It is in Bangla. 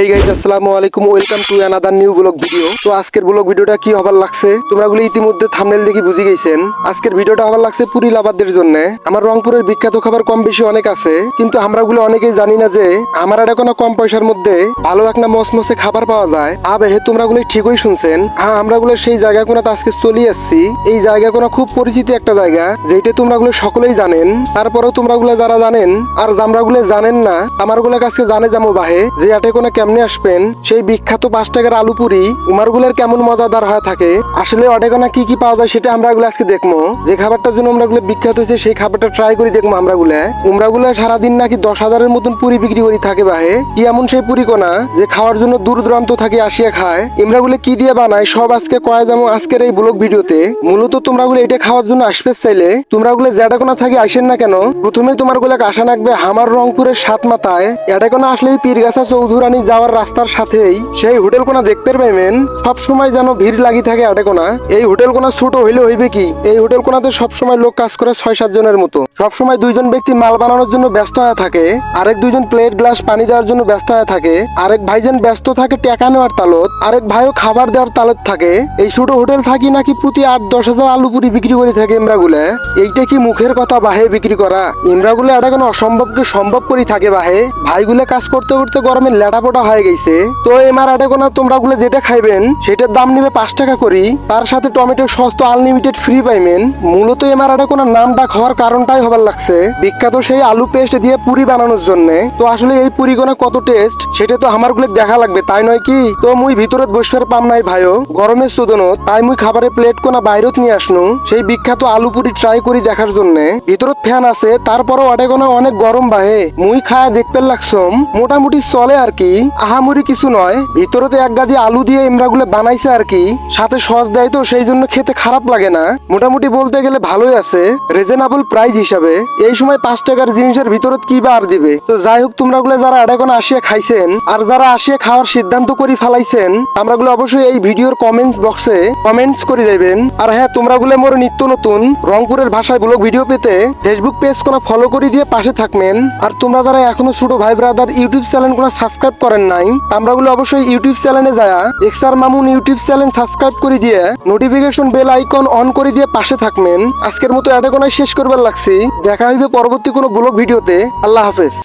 এই গাইজ আসসালামু আলাইকুম। Welcome to another new blog video তো আজকের ব্লগ ভিডিওটা কি হবার লাগছে? তোমরা গুলো ইতিমধ্যে থামনেল দেখে বুঝে গেছেন। আজকের ভিডিওটা হবার লাগছে পুরি লাভারদের জন্য। আমার রংপুরের বিখ্যাত খাবার কম বেশি অনেক আছে, কিন্তু আমরা গুলো অনেকেই জানি না যে, আমার এটা কোনো কম পয়সার মধ্যে ভালো একটা মসমসে খাবার পাওয়া যায়। আবে হে তোমরা গুলো ঠিকই শুনছেন। হ্যাঁ আমরা গুলো সেই জায়গা কোনো আজকে চলে আসছি এই জায়গা কোনো খুব পরিচিত একটা জায়গা যেটা তোমরা গুলো সকলেই জানেন। তারপরেও তোমরা গুলো যারা জানেন, আর আমরা গুলো জানেন না আমারগুলো কাছে জানে যাব বাহে, যে আটে কোনো কেমনে আসবেন, সেই বিখ্যাত পাঁচ টাকার আলু পুরি উমার গুলের কেমন মজাদার হয়ে থাকে, আসলে অটেকোনা কি কি পাওয়া যায় সেটা আমরা আজকে দেখব। যে খাবারটার জন্য আমরা বিখ্যাত হয়েছে, সেই খাবারটা ট্রাই করে দেখব আমরা গুলো উমরা গুলো সারাদিন নাকি দশ হাজারের মতন পুরি বিক্রি করে থাকে বাহে। কি এমন সেই পুরি কোনা যে খাওয়ার জন্য দূর দূরান্ত থাকে আসিয়া খায়। ইমরা গুলো কি দিয়ে বানায়, সব আজকে কয় যেমন আজকের এই ব্লগ ভিডিওতে। মূলত তোমরা গুলো এটা খাওয়ার জন্য আসবে চাইলে। তোমরা গুলো যেটা কোনা থাকে আসেন না কেন? প্রথমে তোমারগুলো আশা রাখবে, হামার রংপুরের সাত মাথায়। এটা কোনো আসলেই পীরগাছা চৌধুরানী যাওয়ার রাস্তার সাথেই সেই হোটেল কোনা দেখতে পাইবেন, সব সময় যেন ভিড় লাগি থাকে আটে কোনা এই হোটেল কোনা ছোট হইলে হইবে কি? এই হোটেল কোনাতে সব সময় লোক কাজ করে ছয় সাত জনের মতো। সব সময় দুইজন ব্যক্তি মাল বানানোর জন্য ব্যস্ত হয়ে থাকে, আরেক দুইজন প্লেট গ্লাস পানি দেওয়ার জন্য ব্যস্ত হয়ে থাকে, আরেক ভাইজান ব্যস্ত থাকে টেকা নেওয়ার তালত, আরেক ভাইও খাবার দেওয়ার তালত থাকে। এই ছোট হোটেল থাকি নাকি প্রতি আট দশ হাজার আলু পুরি বিক্রি করে থাকে ইমরাগুলে? এইটা কি মুখের কথা বাহে বিক্রি করা? ইমরাগুলো এটা কোনো অসম্ভবকে সম্ভব করে থাকে বাহে। ভাইগুলো কাজ করতে করতে গরমে লেটাপোটা হয়ে গেছে। তো এমার এটা কোনো তোমরা গুলো যেটা খাইবেন, সেটার দাম নিবে পাঁচ টাকা করি। তার সাথে টমেটো সস আনলিমিটেড ফ্রি পাইবেন। মূলত এমার এটা কোনো নাম ডাক হওয়ার কারণটাই হবার লাগছে। বিখ্যাত সেই আলু পেস্ট দিয়ে পুরি বানানোর জন্য। তো আসলে এই পুরি গোনা কত টেস্ট সেটা তো আমারগুলো দেখা লাগবে, তাই নয় কি? তো মুই ভিতরে বসবার পাম নাই ভাইও। গরমের সুদনত, তাই মুই খাবারের প্লেট কোনা বাইরত নিয়ে আসনু। সেই বিখ্যাত আলু পুরি ট্রাই করি দেখার জন্য। ভিতরত ফ্যান আছে, তারপরও অটে কোনো অনেক গরম বাহে। মুই খায় দেখতে লাগছম মোটামুটি চলে আর কি। আহামুরি কিছু নয়। ভিতরতে এক গাদি আলু দিয়ে ইমরাগুলো বানাইছে আর কি। সাথে সস দেয় তো সেই জন্য খেতে খারাপ লাগে না। মোটামুটি বলতে গেলে ভালোই আছে। রিজনেবল প্রাইস হিসাবে। এই সময় পাঁচ টাকার জিনিসের ভিতরত কি বা আর দিবে? তো যাই হোক তোমরা গুলো যারা এখন আসিয়া খাইছেন আর যারা আসিয়া খাওয়ার সিদ্ধান্ত করে ফেলাইছেন আমরা গুলো অবশ্যই এই ভিডিওর কমেন্টস বক্সে কমেন্টস করে যাবেন আর হ্যাঁ তোমরা গুলো মোর নিত্য নতুন রংপুরের ভাষায় ব্লগ ভিডিও পেতে ফেসবুক পেজ কোনো ফলো করে দিয়ে পাশে থাকবেন। আর তোমরা যারা এখনও ছোট ভাই ব্রাদার ইউটিউব চ্যানেল কোনো সাবস্ক্রাইব করেন নাই। আমরা গুলো অবশ্যই ইউটিউব চ্যানেলে যায়। এক্সার মামুন ইউটিউব চ্যানেল সাবস্ক্রাইব করে দিয়ে নোটিফিকেশন বেল আইকন অন করে দিয়ে পাশে থাকবেন। আজকের মতো এটা কোনায় শেষ করবার লাগছি। দেখা হইবে পরবর্তী কোনো ব্লগ ভিডিওতে। আল্লাহ হাফেজ।